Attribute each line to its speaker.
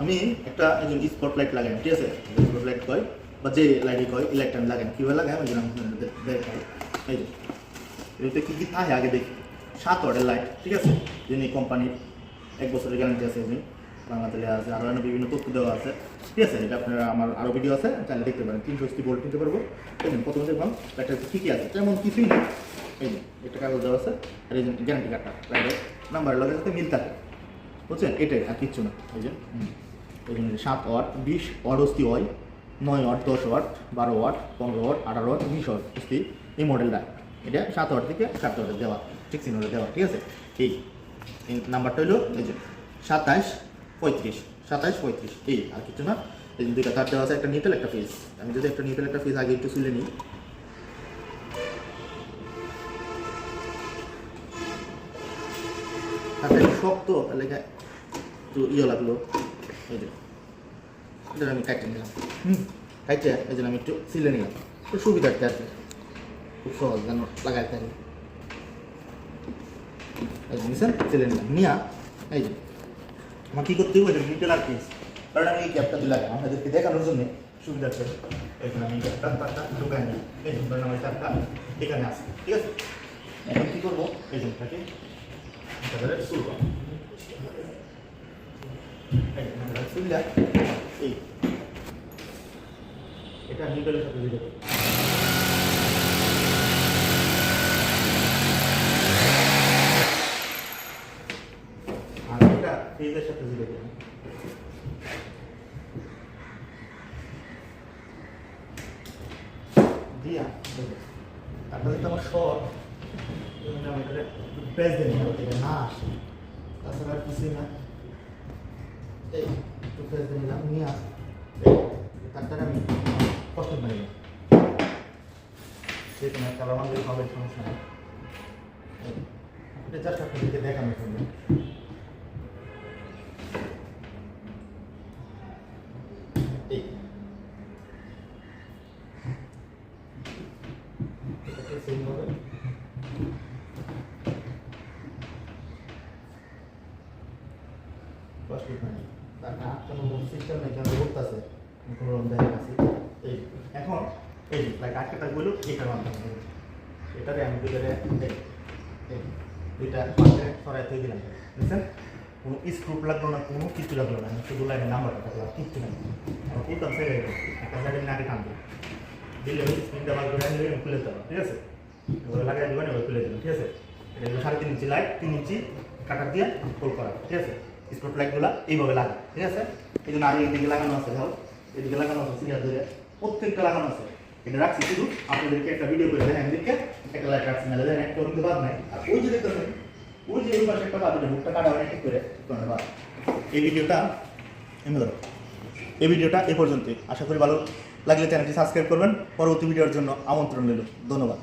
Speaker 1: আমি একটা একজন স্পট লাইট লাগাই, ঠিক আছে? স্পট লাইট কয়, বা যে লাইটই কয়, এই লাইটটা লাগাই। কীভাবে লাগাই? আমি আপনাদের দেখাই এই যে কী কী থাকে আগে দেখি। সাত ওয়াটের লাইট ঠিক আছে? যিনি কোম্পানির এক বছরের গ্যারান্টি আছে যিনি বাংলাদেশে আছে আরও অন্য বিভিন্ন তথ্য দেওয়া আছে। ঠিক আছে? এটা আপনারা আমার আরও ভিডিও আছে, চাইলে দেখতে পারেন। তিনশো স্টি ভোল্ট নিতে পারব। জন্য প্রথমে দেখলাম লাইটটা কী কী আছে? তেমন কিছুই না এই যে, একটা কাগজ দেওয়া আছে, আর এই গ্যারান্টি কার্ডটা লাইটের নাম্বার লগে সাথে মিল থাকে। বুঝছেন? এটাই, আর কিচ্ছু না। এই যে সাত ওয়াট, বিশ ওয়াট অস্তি হয়, নয় ওয়াট, দশ ওয়াট, বারো ওয়াট, পনেরো ওয়াট, আঠারো ওয়াট বিশ ওয়াট অস্তি এই মডেলটা এটা সাত ওয়াট থেকে সাত ওয়াটে দেওয়া, ঠিক সিনোটে দেওয়া, ঠিক আছে? এই নাম্বারটা হলো এই যে সাতাশ পঁয়ত্রিশ সাতাশ পঁয়ত্রিশ। এই, আর কিছু না? এই দুইটা তার দেওয়া আছে, একটা নিটেল একটা ফিজ আমি যদি একটা নিটেল একটা ফিজ আগে একটু তুলে নিই। শক্ত লেখা একটু ইয়ে লাগল। এই যে এটা আমি কাটতে নিলাম হুম কাটতে এই জন্য আমি একটু সিলে নিলাম একটু সুবিধার্থে আর কি খুব সহজ যেন লাগাই থাকি এই নিছেন সিলে নিলাম নিয়া এই যে আমার কী করতে হবে আর পিস কারণ আমি এই ক্যাপটা দিলাম আপনাদেরকে দেখানোর জন্য সুবিধার্থে এখানে আমি ক্যাপটা তারটা ঢুকাই নিই এই ধরেন আমার তারটা এখানে আছে ঠিক আছে এখন কী করব এই জন্যটাকে শুরু করো এই আমরা এই। এটা নিউটনের সাথে দিতে আর এটা ফেজের সাথে তারপরে তো আমার শর্ট আমি এটা না তাছাড়া আর কিছুই না। এই। একটু দিয়ে নিলাম, নিয়ে আস। তারপরে আমি কষ্ট পাই না সে কোনো একটা রঙ হবে, সমস্যা নেই। এটা জাস্ট আপনাদেরকে দেখানোর জন্য। এই। এটাকে হবে না কোনো এই এখন, এই লাইক আটটা বলুক, এটার মাধ্যমে এটারে আমি দুইটারে, এই এই, দুইটা সরাই থেকে দিলাম। বুঝছেন? কোনো স্ক্রুপ লাগল না, কোনো কিছু লাগল না, আমি শুধু লাইনে নাম্বারটা থাকলাম কিচ্ছু না ফেলে গেল একটা সাইডে নাকে টানবে দিলে ওই স্ক্রিনটা বার করে আনলে খুলে দিতে ঠিক আছে? এবার লাগাই দেবেন এবার খুলে দেবেন ঠিক আছে? এটা সাড়ে তিন ইঞ্চি লাইট তিন ইঞ্চি কাটার দিয়ে হোল করা, ঠিক আছে? স্পট লাইটগুলো এইভাবে লাগে ঠিক আছে? এই জন্য আমি এদিকে লাগানো আছে ধরো এদিকে লাগানো আছে সিরিয়াল ধরে প্রত্যেকটা লাগানো আছে। এটা রাখছি শুধু আপনাদেরকে একটা ভিডিও করে দেখেন এদিকে একটা লাইট রাখছি না দেখেন একটা কিন্তু বাদ নাই। আর ওই যে দেখতেছেন, ওই যে এই পাশে একটা বাদ মুখটা কাটা হয়, ঠিক করে বাদ। এই ভিডিওটা এমনি ধরো। এই ভিডিওটা এ পর্যন্তই। আশা করি ভালো লাগলে চ্যানেলটি সাবস্ক্রাইব করবেন। পরবর্তী ভিডিওর জন্য আমন্ত্রণ রইল। ধন্যবাদ।